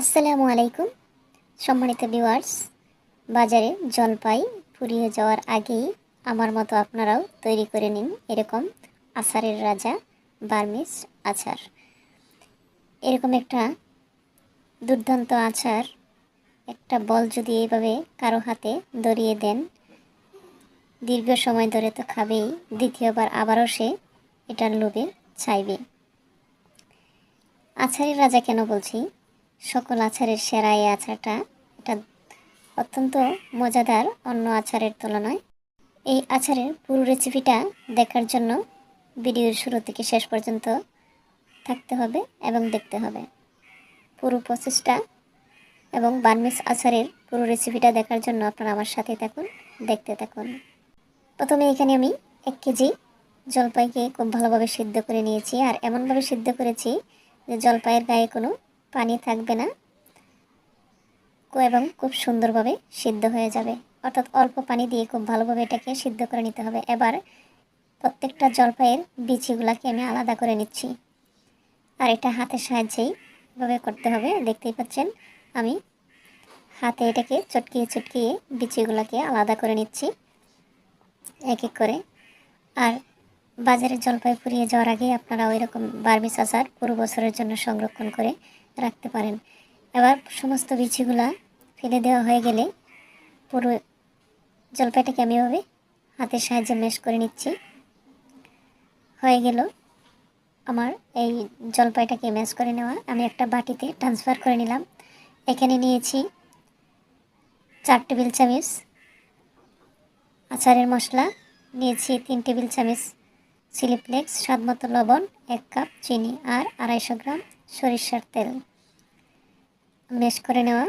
আসসালামু আলাইকুম। সম্মানিত ভিউয়ার্স বাজারে জলপাই ফুরিয়ে যাওয়ার আগেই আমার মতো আপনারাও তৈরি করে নিন এরকম আচারের রাজা বার্মিস আচার। এরকম একটা দুর্দান্ত আচার, একটা বল যদি এইভাবে কারও হাতে ধরিয়ে দেন, দীর্ঘ সময় ধরে তো খাবেই, দ্বিতীয়বার আবারও সে এটার লোভে চাইবে আচারের রাজা কেন বলছি? সকল আচারের সেরা এই আচারটা। এটা অত্যন্ত মজাদার অন্য আচারের তুলনায়। এই আচারের পুরো রেসিপিটা দেখার জন্য ভিডিওর শুরু থেকে শেষ পর্যন্ত থাকতে হবে এবং দেখতে হবে। পুরো প্রসেসটা এবং বার্মিস আচারের পুরো রেসিপিটা দেখার জন্য আপনারা আমার সাথে থাকুন, দেখতে থাকুন। প্রথমে এখানে আমি এক কেজি জলপাইকে খুব ভালোভাবে সিদ্ধ করে নিয়েছি। আর এমনভাবে সিদ্ধ করেছি যে জলপাইয়ের গায়ে কোনো পানি থাকবে না। এবং খুব সুন্দরভাবে সিদ্ধ হয়ে যাবে। অর্থাৎ অল্প পানি দিয়ে খুব ভালোভাবে এটাকে সিদ্ধ করে নিতে হবে। এবার প্রত্যেকটা জলপাইয়ের বিচিগুলাকে আমি আলাদা করে নিচ্ছি। আর এটা হাতের সাহায্যেই এভাবে করতে হবে। দেখতেই পাচ্ছেন, আমি হাতে এটাকে চটকিয়ে চটকিয়ে বিচিগুলোকে আলাদা করে নিচ্ছি এক এক করে। আর বাজারে জলপাই ফুরিয়ে যাওয়ার আগে আপনারা ওই রকম বার্মিস আচার পুরো বছরের জন্য সংরক্ষণ করে রাখতে পারেন। এবার সমস্ত বিচিগুলা ফেলে দেওয়া হয়ে গেলে পুরো জলপাইটাকে আমি এভাবে হাতের সাহায্যে মেশ করে নিচ্ছি। হয়ে গেল আমার এই জলপাইটাকে ম্যাশ করে নেওয়া। আমি একটা বাটিতে ট্রান্সফার করে নিলাম। এখানে নিয়েছি চার টেবিল চামচ আচারের মশলা, নিয়েছি তিন টেবিল চামচ চিলি ফ্লেক্স স্বাদ মতো লবণ, এক কাপ চিনি আর আড়াইশো গ্রাম সরিষার তেল মেশ করে নেওয়া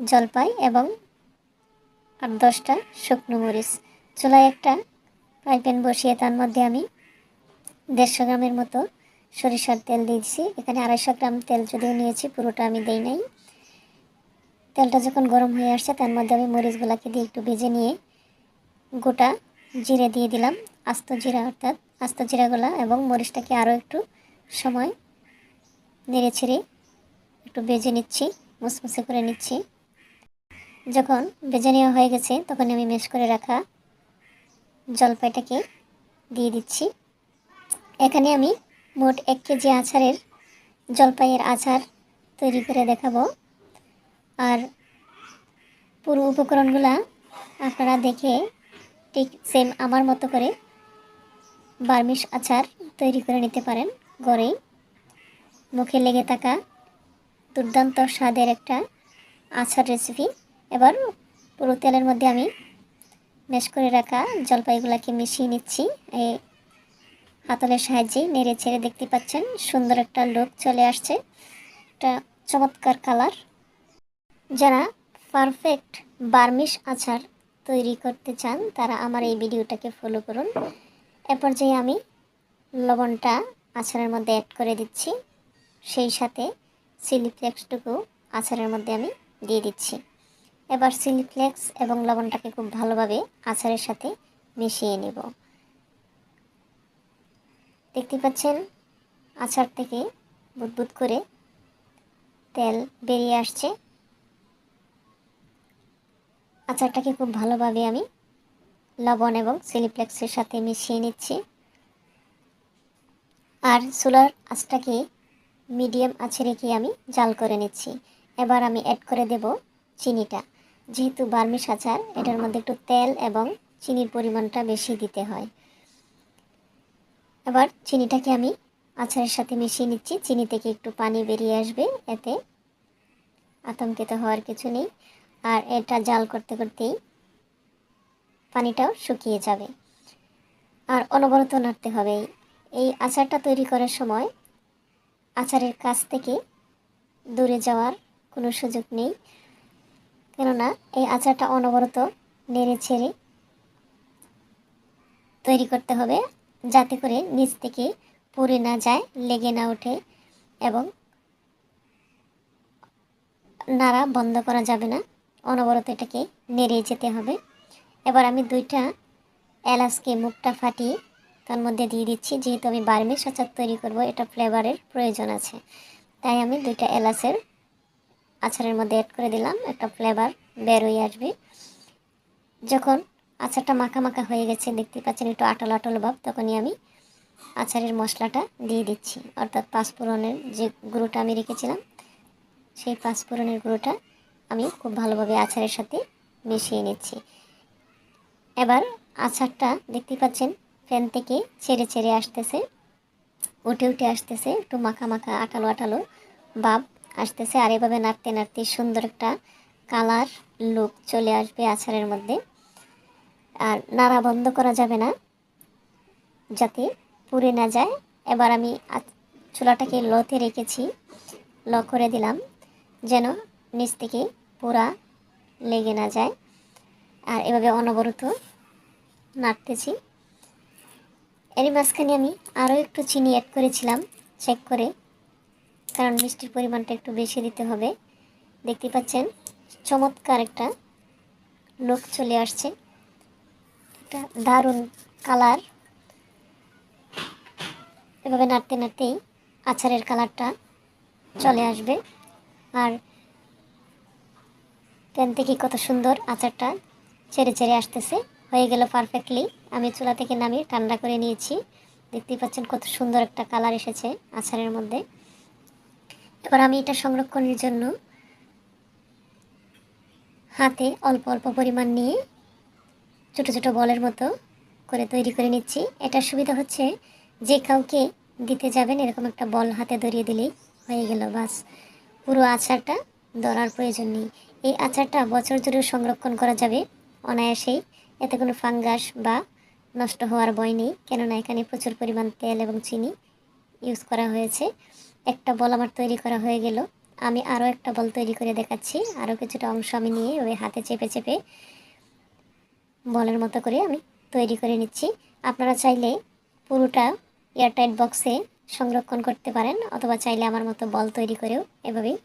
জলপাই এবং আট দশটা শুকনো মরিচ। চুলায় একটা ফ্রাই প্যান বসিয়ে তার মধ্যে আমি দেড়শো গ্রামের মতো সরিষার তেল দিয়েছি এখানে আড়াইশো গ্রাম তেল যদিও নিয়েছি, পুরোটা আমি দেই নাই। তেলটা যখন গরম হয়ে আসছে, তার মধ্যে আমি মরিচগুলোকে দিয়ে একটু ভেজে নিয়ে গোটা জিরে দিয়ে দিলাম। আস্ত জিরা, অর্থাৎ আস্ত জিরাগুলা এবং মরিচটাকে আরও একটু সময় নেড়ে ছেড়ে একটু বেজে নিচ্ছি, মুসমুসে করে নিচ্ছি। যখন বেজে নেওয়া হয়ে গেছে, তখন আমি মেশ করে রাখা জলপাইটাকে দিয়ে দিচ্ছি। এখানে আমি মোট এক কেজি আচারের জলপাইয়ের আচার তৈরি করে দেখাবো। আর পুরো উপকরণগুলা আপনারা দেখে ঠিক সেম আমার মতো করে বার্মিশ আচার তৈরি করে নিতে পারেন গড়েই মুখে লেগে থাকা দুর্দান্ত স্বাদের একটা আচার রেসিপি এবার পুরো তেলের মধ্যে আমি মেশ করে রাখা জলপাইগুলোকে মিশিয়ে নিচ্ছি। এই হাতলের সাহায্যে নেড়ে ছেড়ে দেখতে পাচ্ছেন, সুন্দর একটা লুক চলে আসছে। একটা চমৎকার কালার যারা পারফেক্ট বার্মিশ আচার তৈরি করতে চান, তারা আমার এই ভিডিওটাকে ফলো করুন। এ পর্যায়ে আমি লবণটা আচারের মধ্যে অ্যাড করে দিচ্ছি। সেই সাথে চিলি ফ্লেক্সটুকু আচারের মধ্যে আমি দিয়ে দিচ্ছি। এবার চিলি ফ্লেক্স এবং লবণটাকে খুব ভালোভাবে আচারের সাথে মিশিয়ে নেব। দেখতে পাচ্ছেন, আচার থেকে বুদবুদ করে তেল বেরিয়ে আসছে। আচারটাকে খুব ভালোভাবে আমি লবণ এবং সিলিপ্লেক্সের সাথে মিশিয়ে নিচ্ছি। আর সোলার আঁচটাকে মিডিয়াম আছে রেখে আমি জাল করে নিচ্ছি। এবার আমি অ্যাড করে দেব চিনিটা। যেহেতু বার্মিশ আচার, এটার মধ্যে একটু তেল এবং চিনির পরিমাণটা বেশি দিতে হয়। এবার চিনিটাকে আমি আচারের সাথে মিশিয়ে নিচ্ছি। চিনি থেকে একটু পানি বেরিয়ে আসবে, এতে আতঙ্কিত হওয়ার কিছু নেই। আর এটা জাল করতে করতেই পানিটাও শুকিয়ে যাবে। আর অনবরত নাড়তে হবে। এই আচারটা তৈরি করার সময় আচারের কাছ থেকে দূরে যাওয়ার কোনো সুযোগ নেই। কেননা, এই আচারটা অনবরত নেড়ে ছেড়ে তৈরি করতে হবে, যাতে করে নিচ থেকে পুড়ে না যায়, লেগে না ওঠে এবং নাড়া বন্ধ করা যাবে না। অনবরত এটাকে নেড়ে যেতে হবে। এবার আমি দুইটা এলাচকে মুখটা ফাটিয়ে তার মধ্যে দিয়ে দিচ্ছি, যেহেতু আমি বার্মিস আচার তৈরি করব, এটা ফ্লেভারের প্রয়োজন আছে। তাই আমি দুইটা এলাচের আচারের মধ্যে অ্যাড করে দিলাম, একটা ফ্লেভার বের হয়ে আসবে। যখন আচারটা মাখা মাখা হয়ে গেছে, দেখতে পাচ্ছেন একটু আটল আটল ভাব, তখনই আমি আচারের মশলাটা দিয়ে দিচ্ছি। অর্থাৎ পাঁচফোড়নের যে গুঁড়োটা আমি রেখেছিলাম, সেই পাঁচফোড়নের গুঁড়োটা আমি খুব ভালোভাবে আচারের সাথে মিশিয়ে নিচ্ছি। এবার আচারটা দেখতে পাচ্ছেন ফ্যান থেকে ছেড়ে ছেড়ে আসতেছে। উঠে উঠে আসতেছে, একটু মাখা মাখা আটালো আটালো বাপ আসতেছে আর এভাবে নাড়তে নাড়তে সুন্দর একটা কালার লুক চলে আসবে আচারের মধ্যে। আর নাড়া বন্ধ করা যাবে না, যাতে পুড়ে না যায়। এবার আমি চুলাটাকে লতে রেখেছি ল করে দিলাম, যেন নিচ থেকে পুরা লেগে না যায়। আর এভাবে অনবরত নাড়তেছি। এরই মাঝখানে আমি আরও একটু চিনি অ্যাড করেছিলাম চেক করে। কারণ মিষ্টির পরিমাণটা একটু বেশি দিতে হবে। দেখতে পাচ্ছেন, চমৎকার একটা লোক চলে আসছে। একটা দারুণ কালার এভাবে নাড়তে নাড়তেই আচারের কালারটা চলে আসবে। আর প্যান থেকে কত সুন্দর আচারটা ছেড়ে ছেড়ে আসতেছে। হয়ে গেল পারফেক্টলি আমি চুলা থেকে নামিয়ে ঠান্ডা করে নিয়েছি। দেখতেই পাচ্ছেন কত সুন্দর একটা কালার এসেছে আচারের মধ্যে। এবার আমি এটা সংরক্ষণের জন্য হাতে অল্প অল্প পরিমাণ নিয়ে ছোট ছোট বলের মতো করে তৈরি করে নিচ্ছি। এটার সুবিধা হচ্ছে যে কাউকে দিতে যাবেন, এরকম একটা বল হাতে ধরিয়ে দিলেই হয়ে গেল। বাস, পুরো আচারটা ধরার প্রয়োজন নেই। এই আচারটা বছর জুড়ে সংরক্ষণ করা যাবে অনায়াসেই। এতে কোনো ফাঙ্গাস বা নষ্ট হওয়ার ভয় নেই। কেননা এখানে প্রচুর পরিমাণ তেল এবং চিনি ইউজ করা হয়েছে। একটা বল আমার তৈরি করা হয়ে গেল। আমি আরও একটা বল তৈরি করে দেখাচ্ছি। আরও কিছুটা অংশ আমি নিয়ে ওই হাতে চেপে চেপে বলের মতো করে আমি তৈরি করে নিচ্ছি। আপনারা চাইলে পুরোটা এয়ারটাইট বক্সে সংরক্ষণ করতে পারেন, অথবা চাইলে আমার মতো বল তৈরি করেও এভাবেই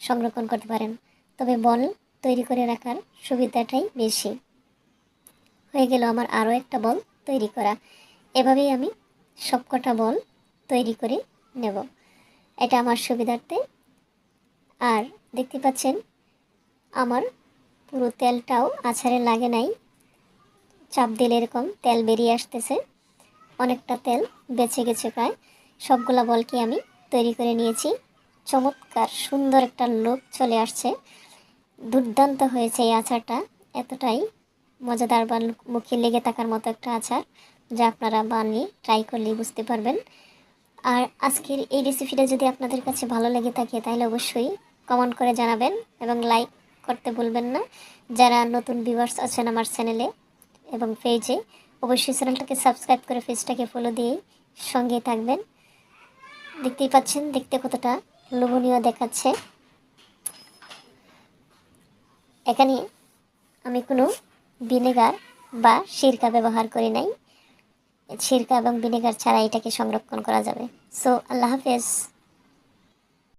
সংরক্ষণ করতে পারেন। তবে বল তৈরি করে রাখার সুবিধাটাই বেশি। হয়ে গেল আমার আরও একটা বল তৈরি করা। এভাবেই আমি সবকটা বল তৈরি করে নেব। এটা আমার সুবিধার্থে। আর দেখতে পাচ্ছেন, আমার পুরো তেলটাও আছাড়ে লাগে নাই। চাপ দিলে এরকম তেল বেরিয়ে আসতেছে। অনেকটা তেল বেঁচে গেছে প্রায়। সবগুলা বলকে আমি তৈরি করে নিয়েছি। চমৎকার, সুন্দর একটা লোক চলে আসছে। দুর্দান্ত হয়েছে এই আচারটা এতটাই মজাদার বা মুখে লেগে থাকার মতো একটা আচার, যা আপনারা বানিয়ে ট্রাই করলেই বুঝতে পারবেন। আর আজকের এই রেসিপিটা যদি আপনাদের কাছে ভালো লেগে থাকে, তাহলে অবশ্যই কমেন্ট করে জানাবেন এবং লাইক করতে ভুলবেন না। যারা নতুন ভিউয়ার্স আছেন আমার চ্যানেলে এবং পেজে অবশ্যই চ্যানেলটাকে সাবস্ক্রাইব করে পেজটাকে ফলো দিয়ে সঙ্গে থাকবেন। দেখতেই পাচ্ছেন, দেখতে কতটা লোভনীয় দেখাচ্ছে। এখানে আমি কোনো ভিনেগার বা সিরকা ব্যবহার করি নাই। সিরকা এবং ভিনেগার ছাড়া এটাকে সংরক্ষণ করা যাবে। সো আল্লাহ হাফেজ।